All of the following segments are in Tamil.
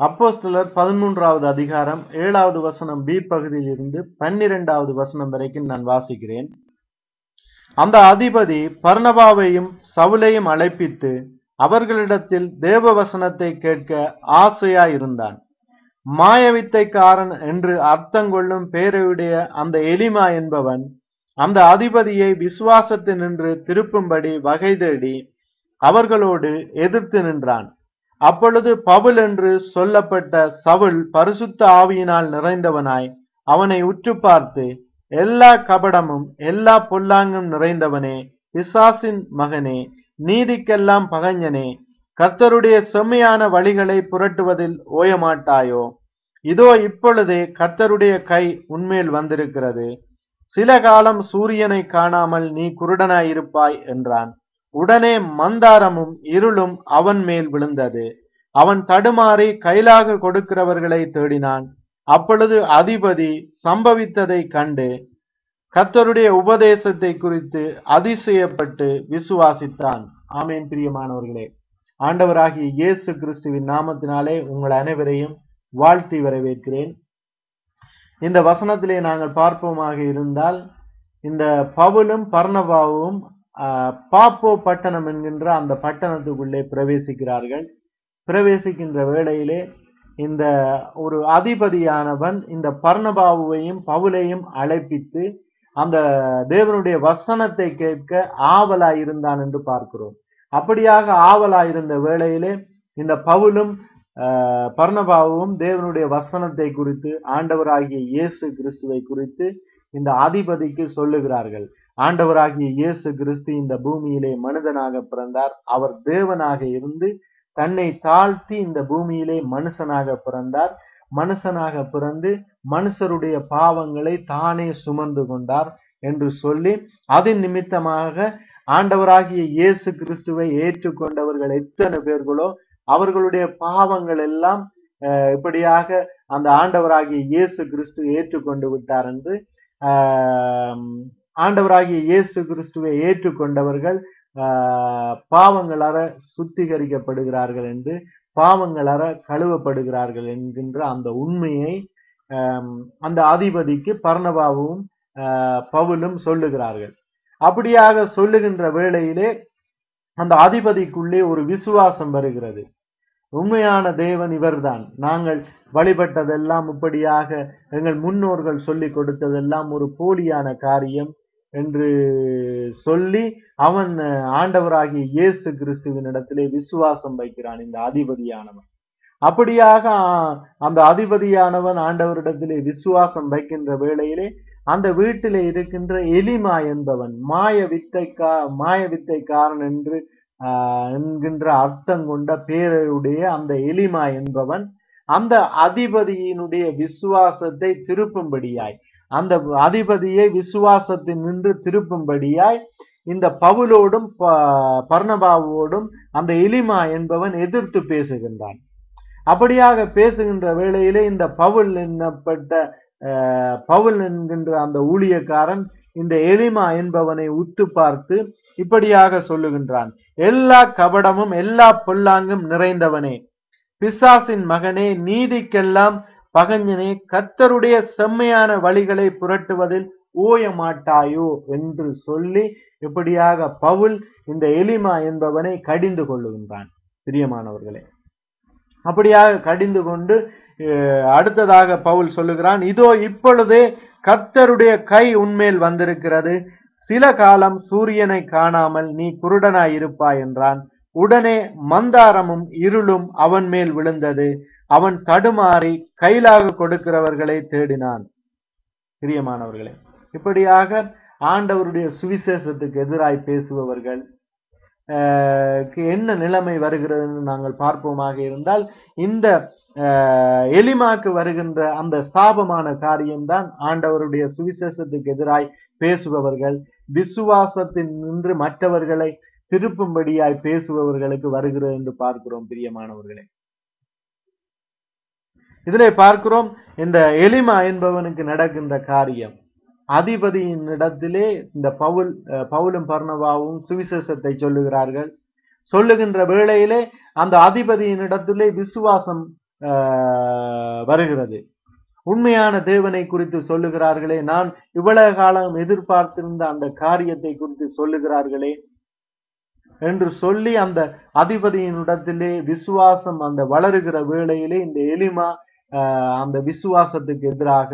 அப்போஸ்தலர் பதிமூன்றாவது அதிகாரம் ஏழாவது வசனம் பி பகுதியில் இருந்து பன்னிரெண்டாவது வசனம் வரைக்கும் நான் வாசிக்கிறேன். அந்த அதிபதி பர்ணபாவையும் சவுலையும் அழைப்பித்து அவர்களிடத்தில் தேவ வசனத்தை கேட்க ஆசையாயிருந்தான். மாயவித்தைக்காரன் என்று அர்த்தங்கொள்ளும் பேரையுடைய அந்த எலிமா என்பவன் அந்த அதிபதியை விசுவாசத்தினின்று திருப்பும்படி வகை தேடி அவர்களோடு எதிர்த்து நின்றான். அப்பொழுது பவுல் என்று சொல்லப்பட்ட சவுல் பரிசுத்த ஆவியினால் நிறைந்தவனாய் அவனை உற்று பார்த்து எல்லா கபடமும் எல்லா பொல்லாங்கும் நிறைந்தவனே பிசாசின் மகனே நீதிக்கெல்லாம் பகஞ்சனே கர்த்தருடைய செம்மையான வழிகளை புரட்டுவதில் ஓயமாட்டாயோ? இதோ இப்பொழுதே கர்த்தருடைய கை உன்மேல் வந்திருக்கிறது. சில காலம் சூரியனை காணாமல் நீ குருடனாயிருப்பாய் என்றான். உடனே மந்தாரமும் இருளும் அவன் மேல் விழுந்தது. அவன் தடுமாறி கைலாக கொடுக்கிறவர்களை தேடினான். அப்பொழுது அதிபதி சம்பவித்ததை கண்டு கத்தருடைய உபதேசத்தை குறித்து அதிசயப்பட்டு விசுவாசித்தான். ஆமேன் பிரியமானவர்களே. ஆண்டவராகிய இயேசு கிறிஸ்துவின் நாமத்தினாலே உங்கள் அனைவரையும் வாழ்த்தி வரவேற்கிறேன். இந்த வசனத்திலே நாங்கள் பார்ப்போமாக இருந்தால் இந்த பவுலும் பர்ணபாவும் பாப்போ பட்டணம் என்கின்ற அந்த பட்டணத்துக்குள்ளே பிரவேசிக்கிறார்கள். பிரவேசிக்கின்ற வேளையிலே இந்த ஒரு அதிபதியானவன் இந்த பர்ணபாபுவையும் பவுலையும் அழைப்பித்து அந்த தேவனுடைய வசனத்தை கேட்க ஆவலாய் இருந்தான் என்று பார்க்கிறோம். அப்படியாக ஆவலாய் இருந்த வேளையிலே இந்த பவுலும் பர்ணபாவும் தேவனுடைய வசனத்தை குறித்து ஆண்டவராகிய இயேசு கிறிஸ்துவை குறித்து இந்த அதிபதிக்கு சொல்லுகிறார்கள். ஆண்டவராகிய இயேசு கிறிஸ்து இந்த பூமியிலே மனிதனாக பிறந்தார். அவர் தேவனாக இருந்து தன்னை தாழ்த்தி இந்த பூமியிலே மனுஷனாக பிறந்தார். மனுஷனாக பிறந்து மனுஷருடைய பாவங்களை தானே சுமந்து கொண்டார் என்று சொல்லி அதன் நிமித்தமாக ஆண்டவராகிய இயேசு கிறிஸ்துவை ஏற்றுக்கொண்டவர்கள் எத்தனை பேர்களோ அவர்களுடைய பாவங்கள் எல்லாம் இப்படியாக அந்த ஆண்டவராகிய இயேசு கிறிஸ்து ஏற்றுக்கொண்டு விட்டார் என்று ஆண்டவராகிய இயேசு கிறிஸ்துவை ஏற்றுக்கொண்டவர்கள் பாவங்களற சுத்திகரிக்கப்படுகிறார்கள் என்று பாவங்களற கழுவப்படுகிறார்கள் என்கின்ற அந்த உண்மையை அந்த அதிபதிக்கு பர்ணபாவும் பவுலும் சொல்லுகிறார்கள். அப்படியாக சொல்லுகின்ற வேளையிலே அந்த அதிபதிக்குள்ளே ஒரு விசுவாசம் வருகிறது. உண்மையான தேவன் இவர்தான். நாங்கள் வழிபட்டதெல்லாம் இப்படியாக எங்கள் முன்னோர்கள் சொல்லிக் கொடுத்ததெல்லாம் ஒரு போலியான காரியம். என்று சொல்லி அவன் ஆண்டவராகிய இயேசு கிறிஸ்துவின் இடத்திலே விசுவாசம் வைக்கிறான் இந்த அதிபதியானவன். அப்படியாக அந்த அதிபதியானவன் ஆண்டவரிடத்திலே விசுவாசம் வைக்கின்ற வேளையிலே அந்த வீட்டிலே இருக்கின்ற எலிமா என்பவன் மாய வித்தைக்கா மாய வித்தைக்காரன் என்று என்கின்ற அர்த்தம் கொண்ட பேரையுடைய அந்த எலிமா என்பவன் அந்த அதிபதியினுடைய விசுவாசத்தை திருப்பும்படியாய் அந்த அதிபதியை விசுவாசத்தில் நின்று திருப்பும்படியாய் இந்த பவுலோடும் ப- அந்த எலிமா என்பவன் எதிர்த்து பேசுகின்றான். அப்படியாக பேசுகின்ற வேளையிலே இந்த பவுல் என்னப்பட்ட பவுல் என்கின்ற அந்த ஊழியக்காரன் இந்த எலிமா என்பவனை உத்து பார்த்து இப்படியாக சொல்லுகின்றான். எல்லா கபடமும் எல்லா பொல்லாங்கும் நிறைந்தவனே பிசாசின் மகனே நீதிக்கெல்லாம் பகஞ்சனே கத்தருடைய செம்மையான வழிகளை புரட்டுவதில் ஓய மாட்டாயோ என்று சொல்லி இப்படியாக பவுல் இந்த எலிமா என்பவனை கடிந்து கொள்ளுகின்றான். பிரியமானவர்களே அப்படியாக கடிந்து கொண்டு அடுத்ததாக பவுல் சொல்லுகிறான் இதோ இப்பொழுதே கர்த்தருடைய கை உன்மேல் வந்திருக்கிறது. சில காலம் சூரியனை காணாமல் நீ குருடனாய் இருப்பாய் என்றான். உடனே மந்தாரமும் இருளும் அவன் மேல் விழுந்தது. அவன் தடுமாறி கைலாக கொடுக்கிறவர்களை தேடினான். பிரியமானவர்களே இப்படியாக ஆண்டவருடைய சுவிசேஷத்துக்கு எதிராய் பேசுபவர்கள் ஆஹ், என்ன நிலைமை வருகிறதுன்னு நாங்கள் பார்ப்போமாக இருந்தால் இந்த எலிமாக்கு வருகின்ற அந்த சாபமான காரியம்தான் ஆண்டவருடைய சுவிசேஷத்துக்கு எதிராய் பேசுபவர்கள் விசுவாசத்தில் நின்று மற்றவர்களை திருப்பும்படியாய் பேசுபவர்களுக்கு வருகிறது என்று பார்க்கிறோம். பிரியமானவர்களே இதிலே பார்க்கிறோம் இந்த எலிமா என்பவனுக்கு நடக்கின்ற காரியம். அதிபதியின் இடத்திலே இந்த பவுல் அஹ், பவுலும் பர்ணவாவும் சுவிசேஷத்தை சொல்லுகிறார்கள். சொல்லுகின்ற வேளையிலே அந்த அதிபதியின் இடத்திலே விசுவாசம் ஆஹ், வருகிறது. உண்மையான தேவனை குறித்து சொல்லுகிறார்களே நான் இவ்வளவு காலம் எதிர்பார்த்திருந்த அந்த காரியத்தை குறித்து சொல்லுகிறார்களே என்று சொல்லி அந்த அதிபதியின் இடத்திலே விசுவாசம் அந்த வளருகிற வேளையிலே இந்த எலிமா அந்த விசுவாசத்துக்கு எதிராக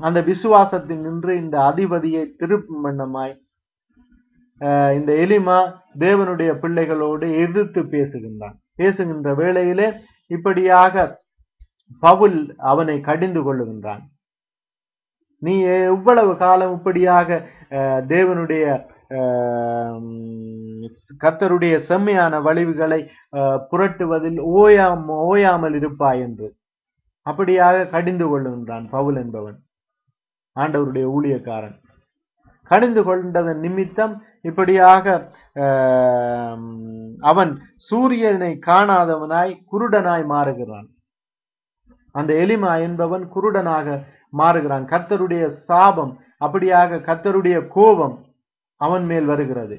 அந்த விசுவாசத்தில் நின்று இந்த அதிபதியை திருப்பும் வண்ணமாய் ஆஹ், இந்த எலிமா தேவனுடைய பிள்ளைகளோடு எதிர்த்து பேசுகின்றான். பேசுகின்ற வேளையிலே இப்படியாக பவுல் அவனை கடிந்து கொள்ளுகின்றான். நீ எவ்வளவு காலம் இப்படியாக தேவனுடைய கத்தருடைய கர்த்தருடைய செம்மையான வழிவுகளை புரட்டுவதில் ஓயாம ஓயாமல் இருப்பாய் என்று. அப்படியாக கடிந்து கொள்ளுகின்றான் பவுல் என்பவன். ஆண்டவருடைய ஊழியக்காரன். கடிந்து கொண்டதன் நிமித்தம் இப்படியாக அவன் சூரியனை காணாதவனாய் குருடனாய் மாறுகிறான். அந்த எலிமா என்பவன் குருடனாக மாறுகிறான். கர்த்தருடைய சாபம் அப்படியாக கர்த்தருடைய கோபம் அவன் மேல் வருகிறது.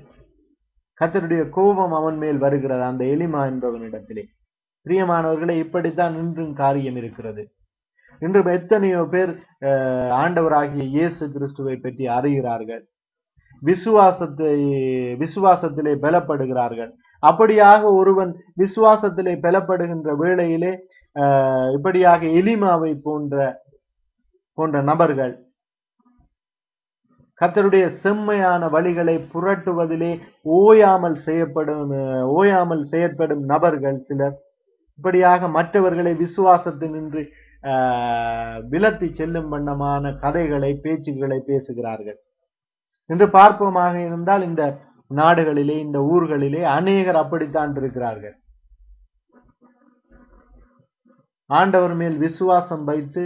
கத்தருடைய கோபம் அவன் மேல் வருகிறது அந்த எலிமா என்பவனிடத்திலே. பிரியமானவர்களே இப்படித்தான் இன்றும் காரியம் இருக்கிறது. இன்று எத்தனையோ பேர் ஆண்டவராகிய இயேசு கிறிஸ்துவை பற்றி அறிகிறார்கள். விசுவாசத்தை விசுவாசத்திலே பலப்படுகிறார்கள். அப்படியாக ஒருவன் விசுவாசத்திலே பலப்படுகின்ற வேளையிலே இப்படியாக எலிமாவை போன்ற போன்ற நபர்கள் கத்தருடைய செம்மையான வழிகளை புரட்டுவதிலே ஓயாமல் செய்யப்படும் ஓயாமல் செயற்படும் நபர்கள் சிலர். இப்படியாக மற்றவர்களை விசுவாசத்தினின்று ஆஹ், விலத்தி செல்லும் வண்ணமான கதைகளை பேச்சுகளை பேசுகிறார்கள். என்று பார்ப்போமாக இருந்தால் இந்த நாடுகளிலே இந்த ஊர்களிலே அநேகர் அப்படித்தான் இருக்கிறார்கள். ஆண்டவர் மேல் விசுவாசம் வைத்து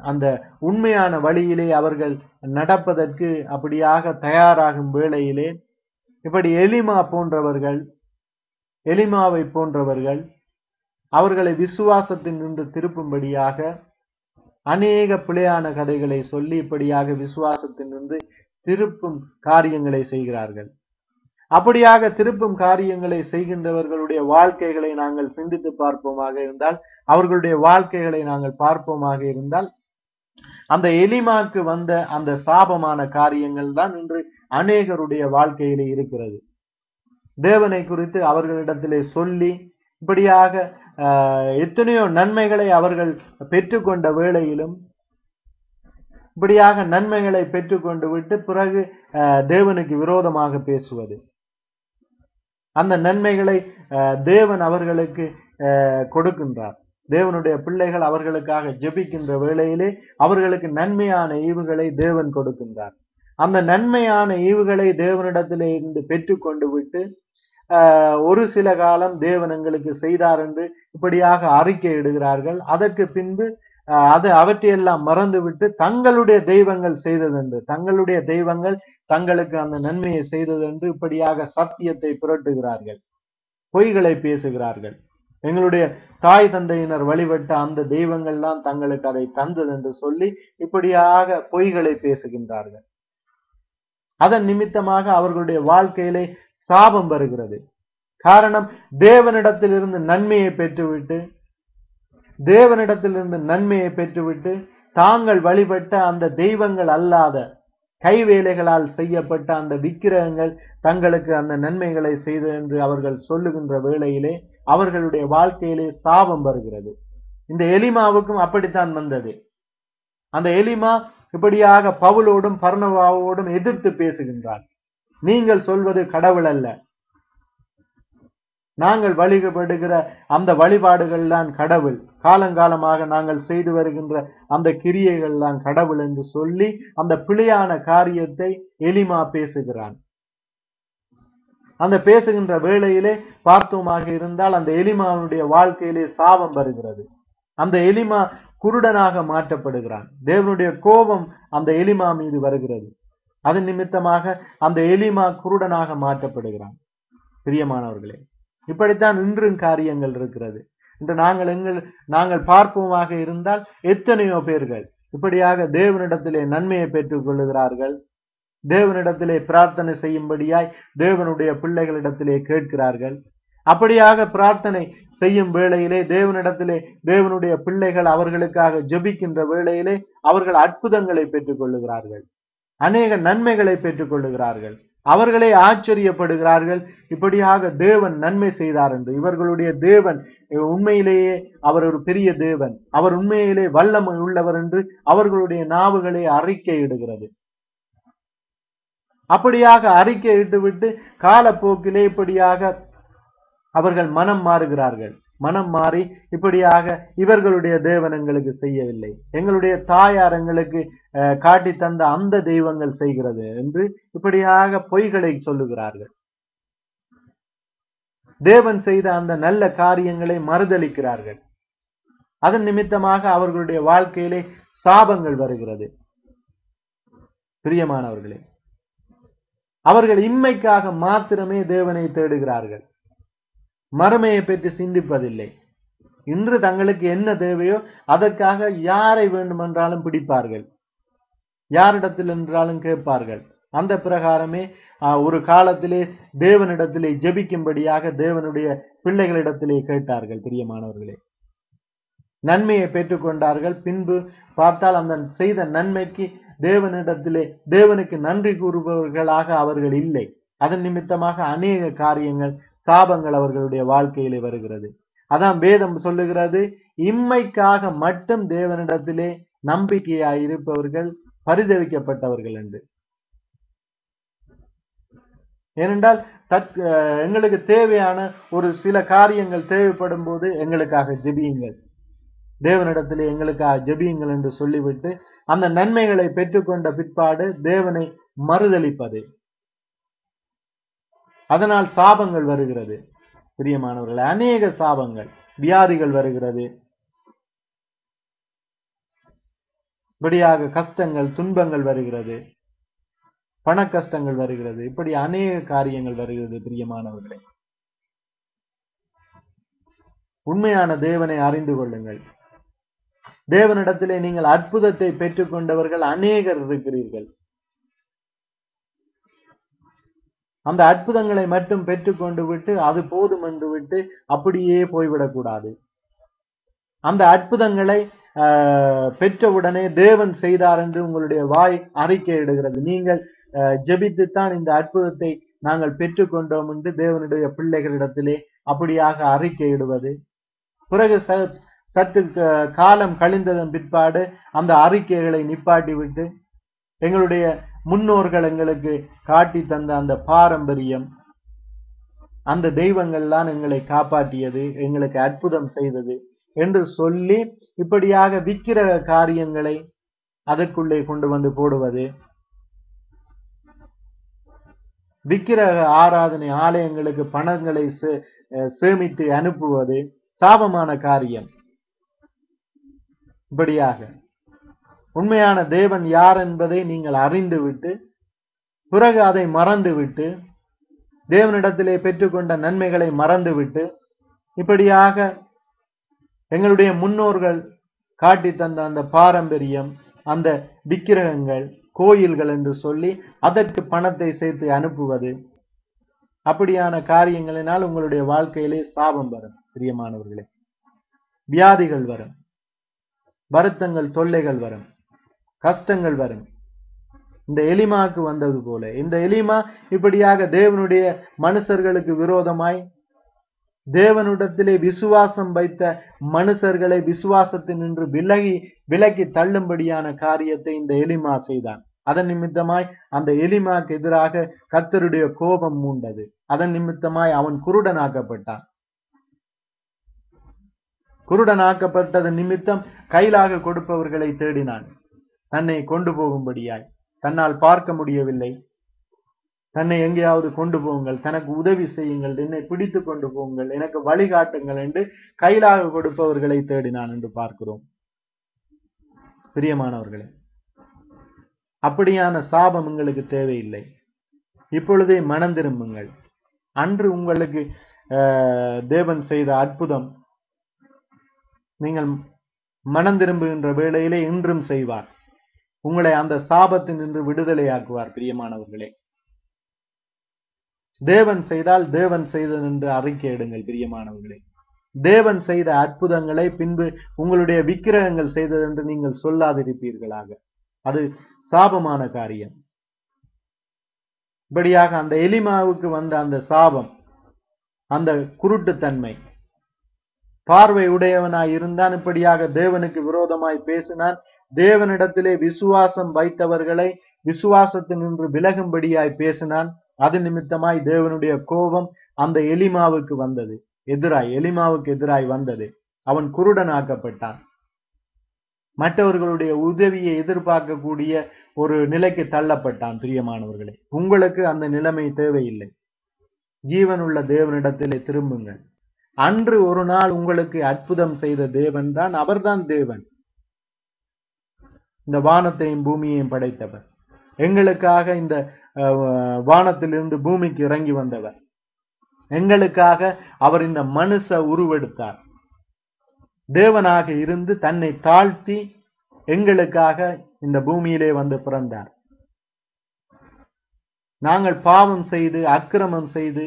அந்த உண்மையான வழியிலே அவர்கள் நடப்பதற்கு அப்படியாக தயாராகும் வேளையிலே இப்படி எலிமா போன்றவர்கள் எலிமாவை போன்றவர்கள் அவர்களை விசுவாசத்தில் நின்று திருப்பும்படியாக அநேக பிழையான கதைகளை சொல்லி இப்படியாக விசுவாசத்தில் நின்று திருப்பும் காரியங்களை செய்கிறார்கள். அப்படியாக திருப்பும் காரியங்களை செய்கின்றவர்களுடைய வாழ்க்கைகளை நாங்கள் சிந்தித்து பார்ப்போமாக இருந்தால் அவர்களுடைய வாழ்க்கைகளை நாங்கள் பார்ப்போமாக இருந்தால் அந்த எலிமாக்கு வந்த அந்த சாபமான காரியங்கள் தான் இன்று அநேகருடைய வாழ்க்கையிலே இருக்கிறது. தேவனை குறித்து அவர்களிடத்திலே சொல்லி இப்படியாக எத்தனையோ நன்மைகளை அவர்கள் பெற்றுக்கொண்ட வேளையிலும் இப்படியாக நன்மைகளை பெற்றுக்கொண்டு விட்டு பிறகு தேவனுக்கு விரோதமாக பேசுவது. அந்த நன்மைகளை தேவன் அவர்களுக்கு கொடுக்கின்றார். தேவனுடைய பிள்ளைகள் அவர்களுக்காக ஜெபிக்கின்ற வேளையிலே அவர்களுக்கு நன்மையான ஈவுகளை தேவன் கொடுக்கின்றார். அந்த நன்மையான ஈவுகளை தேவனிடத்திலே இருந்து பெற்றுக்கொண்டு விட்டு ஒரு சில காலம் தேவன் எங்களுக்கு செய்தார் என்று இப்படியாக அறிக்கை இடுகிறார்கள். அதற்கு பின்பு அது அவற்றையெல்லாம் மறந்துவிட்டு தங்களுடைய தெய்வங்கள் செய்ததென்று தங்களுடைய தெய்வங்கள் தங்களுக்கு அந்த நன்மையை செய்ததென்று இப்படியாக சத்தியத்தை புரட்டுகிறார்கள். பொய்களை பேசுகிறார்கள். எங்களுடைய தாய் தந்தையினர் வழிபட்ட அந்த தெய்வங்கள் தான் தங்களுக்கு அதை தந்தது என்று சொல்லி இப்படியாக பொய்களை பேசுகின்றார்கள். அதன் நிமித்தமாக அவர்களுடைய வாழ்க்கையிலே சாபம் வருகிறது. காரணம் தேவனிடத்திலிருந்து நன்மையை பெற்றுவிட்டு தேவனிடத்திலிருந்து நன்மையை பெற்றுவிட்டு தாங்கள் வழிபட்ட அந்த தெய்வங்கள் அல்லாத கைவேலைகளால் செய்யப்பட்ட அந்த விக்கிரகங்கள் தங்களுக்கு அந்த நன்மைகளை செய்து என்று அவர்கள் சொல்லுகின்ற வேளையிலே அவர்களுடைய வாழ்க்கையிலே சாபம் வருகிறது. இந்த எலிமாவுக்கும் அப்படித்தான் வந்தது. அந்த எலிமா இப்படியாக பவுலோடும் பர்ணவாவோடும் எதிர்த்து பேசுகின்றார். நீங்கள் சொல்வது கடவுள் அல்ல. நாங்கள் வழிபடுகிற அந்த வழிபாடுகள்தான் கடவுள். காலங்காலமாக நாங்கள் செய்து வருகின்ற அந்த கிரியைகள்லாம் கடவுள் என்று சொல்லி அந்த பிழையான காரியத்தை எலிமா பேசுகிறான். அந்த பேசுகின்ற வேளையிலே பார்த்தோமாக இருந்தால் அந்த எலிமாவுடைய வாழ்க்கையிலே சாபம் வருகிறது. அந்த எலிமா குருடனாக மாற்றப்படுகிறான். தேவனுடைய கோபம் அந்த எலிமா மீது வருகிறது. அது நிமித்தமாக அந்த எலிமா குருடனாக மாற்றப்படுகிறான். பிரியமானவர்களே இப்படித்தான் இன்றும் காரியங்கள் இருக்கிறது. இன்று நாங்கள் எங்கள் நாங்கள் பார்ப்போமாக இருந்தால் எத்தனையோ பேர்கள் இப்படியாக தேவனிடத்திலே நன்மையை பெற்றுக் கொள்ளுகிறார்கள். தேவனிடத்திலே பிரார்த்தனை செய்யும்படியாய் தேவனுடைய பிள்ளைகளிடத்திலே கேட்கிறார்கள். அப்படியாக பிரார்த்தனை செய்யும் வேளையிலே தேவனிடத்திலே தேவனுடைய பிள்ளைகள் அவர்களுக்காக ஜெபிக்கின்ற வேளையிலே அவர்கள் அற்புதங்களை பெற்றுக் கொள்ளுகிறார்கள். அநேக நன்மைகளை பெற்றுக் கொள்ளுகிறார்கள். அவர்களே ஆச்சரியப்படுகிறார்கள். இப்படியாக தேவன் நன்மை செய்தார் என்று. இவர்களுடைய தேவன் உண்மையிலேயே அவர் ஒரு பெரிய தேவன். அவர் உண்மையிலே வல்லமை உள்ளவர் என்று அவர்களுடைய நாவுகளை அறிக்கையிடுகிறது. அப்படியாக அறிக்கையிட்டு விட்டு காலப்போக்கிலே இப்படியாக அவர்கள் மனம் மாறுகிறார்கள். மனம் மாறி இப்படியாக இவர்களுடைய தேவன் எங்களுக்கு செய்யவில்லை. எங்களுடைய தாயார் எங்களுக்கு காட்டி தந்த அந்த தெய்வங்கள் செய்கிறது என்று இப்படியாக பொய்களை சொல்லுகிறார்கள். தேவன் செய்த அந்த நல்ல காரியங்களை மறுதலிக்கிறார்கள் அதன் நிமித்தமாக அவர்களுடைய வாழ்க்கையிலே சாபங்கள் வருகிறது. பிரியமானவர்களே அவர்கள் இம்மைக்காக மாத்திரமே தேவனை தேடுகிறார்கள். மறுமையை பற்றி சிந்திப்பதில்லை. இன்று தங்களுக்கு என்ன தேவையோ அதற்காக யாரை வேண்டுமென்றாலும் பிடிப்பார்கள். யாரிடத்தில் என்றாலும் கேட்பார்கள். அந்த பிரகாரமே ஆஹ், ஒரு காலத்திலே தேவனிடத்திலே ஜெபிக்கும்படியாக தேவனுடைய பிள்ளைகளிடத்திலே கேட்டார்கள் பிரியமானவர்களே. நன்மையை பெற்றுக்கொண்டார்கள். பின்பு பார்த்தால் அந்த செய்த நன்மைக்கு தேவனிடத்திலே தேவனுக்கு நன்றி கூறுபவர்களாக அவர்கள் இல்லை. அதன் நிமித்தமாக அநேக காரியங்கள் சாபங்கள் அவர்களுடைய வாழ்க்கையிலே வருகிறது. அதான் வேதம் சொல்லுகிறது இம்மைக்காக மட்டும் தேவனிடத்திலே நம்பிக்கையாய் இருப்பவர்கள் பரிதவிக்கப்பட்டவர்கள் என்று. ஏனென்றால் தற் எங்களுக்கு தேவையான ஒரு சில காரியங்கள் தேவைப்படும் போது எங்களுக்காக ஜெபியுங்கள். தேவனிடத்திலே எங்களுக்காக ஜெபியுங்கள் என்று சொல்லிவிட்டு அந்த நன்மைகளை பெற்றுக்கொண்ட பிற்பாடு தேவனை மறுதளிப்பது அதனால் சாபங்கள் வருகிறது. பிரியமானவர்கள் அநேக சாபங்கள் வியாதிகள் வருகிறது. இப்படியாக கஷ்டங்கள் துன்பங்கள் வருகிறது. பண கஷ்டங்கள் வருகிறது. இப்படி அநேக காரியங்கள் வருகிறது பிரியமானவர்களே. உண்மையான தேவனை அறிந்து கொள்ளுங்கள். தேவனிடத்திலே நீங்கள் அற்புதத்தை பெற்றுக்கொண்டவர்கள் அநேகர் இருக்கிறீர்கள். அந்த அற்புதங்களை மட்டும் பெற்றுக்கொண்டு விட்டு அது போதும் என்று விட்டு அப்படியே போய்விடக்கூடாது. அந்த அற்புதங்களை ஆஹ், பெற்றவுடனே தேவன் செய்தார் என்று உங்களுடைய வாய் அறிக்கையிடுகிறது நீங்கள் ஜெபித்துத்தான் இந்த அற்புதத்தை நாங்கள் பெற்றுக்கொண்டோம் என்று தேவனுடைய பிள்ளைகளிடத்திலே அப்படியாக அறிக்கையிடுவது பிறகு ச- சற்று க- காலம் கழிந்ததன் பிற்பாடு அந்த அறிக்கைகளை நிப்பாட்டி விட்டு எங்களுடைய முன்னோர்கள் எங்களுக்கு காட்டி தந்த அந்த பாரம்பரியம் அந்த தெய்வங்கள்லாம் எங்களை காப்பாற்றியது எங்களுக்கு அற்புதம் செய்தது என்று சொல்லி இப்படியாக விக்கிரக காரியங்களை அதற்குள்ளே கொண்டு வந்து போடுவது. விக்கிரக ஆராதனை ஆலயங்களுக்கு பணங்களை சே- அஹ் சேமித்து அனுப்புவது சாபமான காரியம். இப்படியாக உண்மையான தேவன் யார் என்பதை நீங்கள் அறிந்துவிட்டு பிறகு அதை மறந்துவிட்டு தேவனிடத்திலே பெற்றுக்கொண்ட நன்மைகளை மறந்துவிட்டு இப்படியாக எங்களுடைய முன்னோர்கள் காட்டி தந்த அந்த பாரம்பரியம் அந்த விக்கிரகங்கள் கோயில்கள் என்று சொல்லி அதற்கு பணத்தை சேர்த்து அனுப்புவது அப்படியான காரியங்களினால் உங்களுடைய வாழ்க்கையிலே சாபம் வரும் பிரியமானவர்களே. வியாதிகள் வரும். வருத்தங்கள் தொல்லைகள் வரும். கஷ்டங்கள் வரும். இந்த எலிமாவுக்கு வந்தது போல. இந்த எலிமா இப்படியாக தேவனுடைய மனுஷர்களுக்கு விரோதமாய் தேவனிடத்திலே விசுவாசம் வைத்த மனுஷர்களை விசுவாசத்தினின்று விலகி விலக்கி தள்ளும்படியான காரியத்தை இந்த எலிமா செய்தான். அதன் நிமித்தமாய் அந்த எலிமாக்கு எதிராக கர்த்தருடைய கோபம் மூண்டது. அதன் நிமித்தமாய் அவன் குருடனாக்கப்பட்டான். குருடனாக்கப்பட்டதன் நிமித்தம் கைலாக கொடுப்பவர்களை தேடினான். தன்னை கொண்டு போகும்படியாய். தன்னால் பார்க்க முடியவில்லை. தன்னை எங்கேயாவது கொண்டு போங்கள். தனக்கு உதவி செய்யுங்கள். என்னை பிடித்து கொண்டு போங்கள். எனக்கு வழிகாட்டுங்கள் என்று கையிலாக கொடுப்பவர்களை தேடினான் என்று பார்க்கிறோம். பிரியமானவர்களே அப்படியான சாபம் உங்களுக்கு தேவையில்லை. இப்பொழுதே மனம் திரும்புங்கள். அன்று உங்களுக்கு தேவன் செய்த அற்புதம் நீங்கள் மனம் திரும்புகின்ற வேளையிலே இன்றும் செய்வார். உங்களை அந்த சாபத்தில் நின்று விடுதலையாக்குவார் பிரியமானவர்களே. தேவன் செய்தால் தேவன் செய்தது என்று அறிக்கை அறிக்கையிடுங்கள் பிரியமானவர்களே. தேவன் செய்த அற்புதங்களை பின்பு உங்களுடைய விக்கிரகங்கள் செய்தது என்று நீங்கள் சொல்லாதிருப்பீர்களாக. அது சாபமான காரியம். இப்படியாக அந்த எலிமாவுக்கு வந்த அந்த சாபம் அந்த குருட்டுத்தன்மை. பார்வை உடையவனாய் இருந்தான் இப்படியாக தேவனுக்கு விரோதமாய் பேசினான் தேவனிடத்திலே விசுவாசம் வைத்தவர்களை விசுவாசத்தினின்று விலகும்படியாய் பேசினான். அது நிமித்தமாய் தேவனுடைய கோபம் அந்த எலிமாவுக்கு வந்தது. எதிராய் எலிமாவுக்கு எதிராய் வந்தது. அவன் குருடனாக்கப்பட்டான். மற்றவர்களுடைய உதவியை எதிர்பார்க்கக்கூடிய ஒரு நிலைக்கு தள்ளப்பட்டான் பிரியமானவர்களே. உங்களுக்கு அந்த நிலைமை தேவையில்லை. ஜீவனுள்ள தேவனிடத்திலே திரும்புங்கள். அன்று ஒரு நாள் உங்களுக்கு அற்புதம் செய்த தேவன் தான் அவர்தான் தேவன். இந்த வானத்தையும் பூமியையும் படைத்தவர். எங்களுக்காக இந்த வானத்திலிருந்து பூமிக்கு இறங்கி வந்தவர். எங்களுக்காக அவர் இந்த மனுஷ உருவெடுத்தார். தேவனாக இருந்து தன்னை தாழ்த்தி எங்களுக்காக இந்த பூமியிலே வந்து பிறந்தார். நாங்கள் பாவம் செய்து அக்கிரமம் செய்து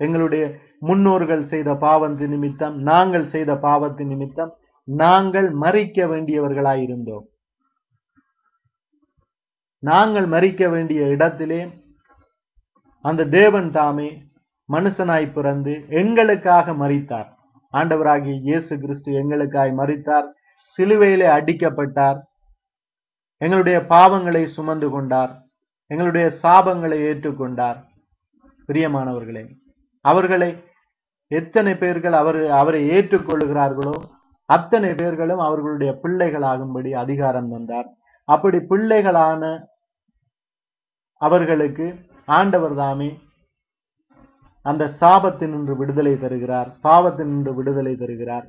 எங்களுடைய முன்னோர்கள் செய்த பாவத்தின் நிமித்தம் நாங்கள் செய்த பாவத்தின் நிமித்தம் நாங்கள் மறிக்க வேண்டியவர்களாய் இருந்தோம் நாங்கள் மறிக்க வேண்டிய இடத்திலே அந்த தேவன் தாமே மனுஷனாய் பிறந்து எங்களுக்காக மறித்தார் ஆண்டவராகிய இயேசு கிறிஸ்து எங்களுக்காய் மறித்தார் சிலுவையிலே அடிக்கப்பட்டார். எங்களுடைய பாவங்களை சுமந்து கொண்டார். எங்களுடைய சாபங்களை ஏற்றுக்கொண்டார். பிரியமானவர்களே அவர்களை எத்தனை பேர்கள் அவர் அவரை ஏற்றுக்கொள்கிறார்களோ அத்தனை பேர்களும் அவர்களுடைய பிள்ளைகளாகும்படி அதிகாரம் தந்தார். அப்படி பிள்ளைகளான அவர்களுக்கு ஆண்டவர் தாமே அந்த சாபத்தினின்று விடுதலை தருகிறார் பாவத்தினின்று விடுதலை தருகிறார்.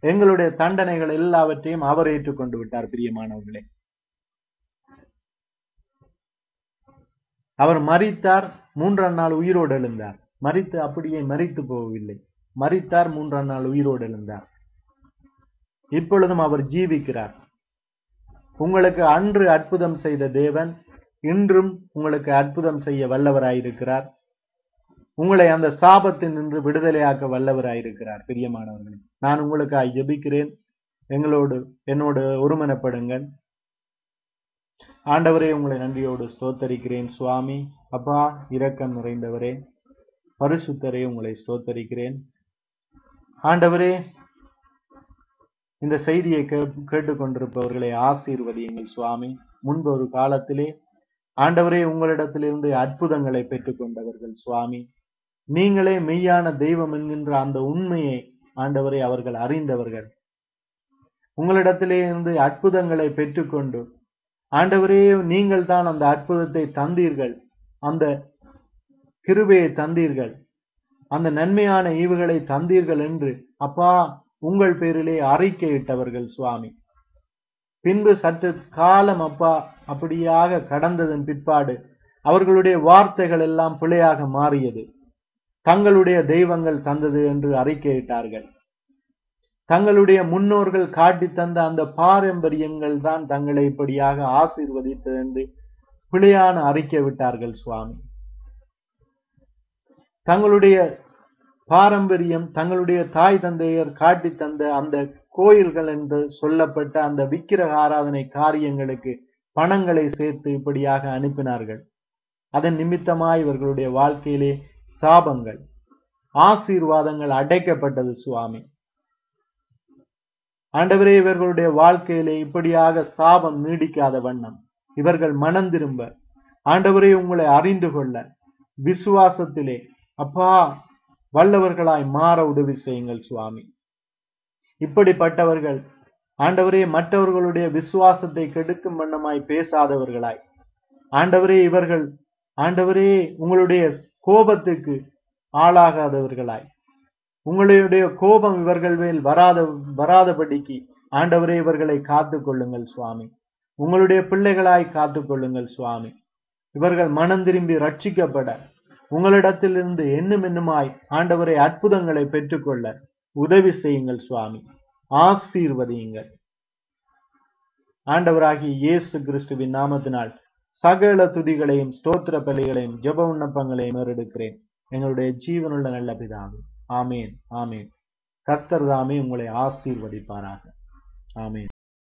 எங்களுடைய தண்டனைகள் எல்லாவற்றையும் அவர் ஏற்றுக்கொண்டு விட்டார் பிரியமானவர்களே. அவர் மறித்தார் மூன்றாம் நாள் உயிரோடு எழுந்தார். மறித்து அப்படியே மறித்து போகவில்லை. மறித்தார் மூன்றாம் நாள் உயிரோடு எழுந்தார். இப்பொழுதும் அவர் ஜீவிக்கிறார். உங்களுக்கு அன்று அற்புதம் செய்த தேவன் இன்றும் உங்களுக்கு அற்புதம் செய்ய வல்லவராயிருக்கிறார். உங்களை அந்த சாபத்தில் நின்று விடுதலையாக்க வல்லவராயிருக்கிறார் பிரியமானவர்களே. நான் உங்களுக்காக ஜெபிக்கிறேன். எங்களோடு என்னோடு ஒருமனப்படுங்கள். ஆண்டவரே உங்களை நன்றியோடு ஸ்தோத்தரிக்கிறேன். சுவாமி அப்பா இரக்கம் நிறைந்தவரே. பரிசுத்தரே உங்களை ஸ்தோத்தரிக்கிறேன். ஆண்டவரே இந்த செய்தியை கே- கேட்டுக்கொண்டிருப்பவர்களை ஆசீர்வதியுங்கள் சுவாமி. முன்பு ஒரு காலத்திலே ஆண்டவரே உங்களிடத்திலிருந்து அற்புதங்களை பெற்றுக்கொண்டவர்கள் சுவாமி. நீங்களே மெய்யான தெய்வம் என்கின்ற அந்த உண்மையை ஆண்டவரை அவர்கள் அறிந்தவர்கள். உங்களிடத்திலே இருந்து அற்புதங்களை பெற்றுக்கொண்டு ஆண்டவரே நீங்கள் தான் அந்த அற்புதத்தை தந்தீர்கள். அந்த கிருபையை தந்தீர்கள். அந்த நன்மையான ஈவுகளை தந்தீர்கள் என்று அப்பா உங்கள் பேரிலே அறிக்கையிட்டவர்கள் சுவாமி. பின்பு சற்று காலம் அப்பா அப்படியாக கடந்ததன் பிற்பாடு அவர்களுடைய வார்த்தைகள் எல்லாம் பிழையாக மாறியது. தங்களுடைய தெய்வங்கள் தந்தது என்று அறிக்கையிட்டார்கள். தங்களுடைய முன்னோர்கள் காட்டி தந்த அந்த பாரம்பரியங்கள் தான் தங்களை இப்படியாக ஆசீர்வதித்தது என்று பிழையான அறிக்கை விட்டார்கள் சுவாமி. தங்களுடைய பாரம்பரியம் தங்களுடைய தாய் தந்தையர் காட்டி தந்த அந்த கோயில்கள் என்று சொல்லப்பட்ட அந்த விக்கிரக ஆராதனை காரியங்களுக்கு பணங்களை சேர்த்து இப்படியாக அனுப்பினார்கள். அதன் நிமித்தமாய் இவர்களுடைய வாழ்க்கையிலே சாபங்கள் ஆசீர்வாதங்கள் அடைக்கப்பட்டது சுவாமி. ஆண்டவரே இவர்களுடைய வாழ்க்கையிலே இப்படியாக சாபம் நீடிக்காத வண்ணம் இவர்கள் மனம் திரும்ப ஆண்டவரே உங்களை அறிந்து கொள்ள விசுவாசத்திலே அப்பா வல்லவர்களாய் மாற உதவி செய்யுங்கள் சுவாமி. இப்படிப்பட்டவர்கள். ஆண்டவரே மற்றவர்களுடைய விசுவாசத்தை கெடுக்கும் வண்ணமாய் பேசாதவர்களாய். ஆண்டவரே இவர்கள் ஆண்டவரே உங்களுடைய கோபத்துக்கு ஆளாகாதவர்களாய். உங்களுடைய கோபம் இவர்கள் மேல் வராத வராதபடிக்கு ஆண்டவரே இவர்களை காத்துக் கொள்ளுங்கள் சுவாமி. உங்களுடைய பிள்ளைகளாய் காத்துக் கொள்ளுங்கள் சுவாமி. இவர்கள் மனம் திரும்பி ரட்சிக்கப்பட. உங்களிடத்திலிருந்து என்னும் என்னுமாய் ஆண்டவரை அற்புதங்களை பெற்றுக்கொள்ள. உதவி செய்யுங்கள் சுவாமி. ஆசீர்வதியுங்கள். ஆண்டவராகிய இயேசு கிறிஸ்துவின் நாமத்தினால் சகல துதிகளையும் ஸ்தோத்திர பலிகளையும் ஜெப விண்ணப்பங்களையும் ஏறெடுக்கிறேன். எங்களுடைய ஜீவனுள்ள நல்ல பிதாவே ஆமேன் ஆமேன். கர்த்தர் தாமே உங்களை ஆசீர்வதிப்பாராக. ஆமேன்.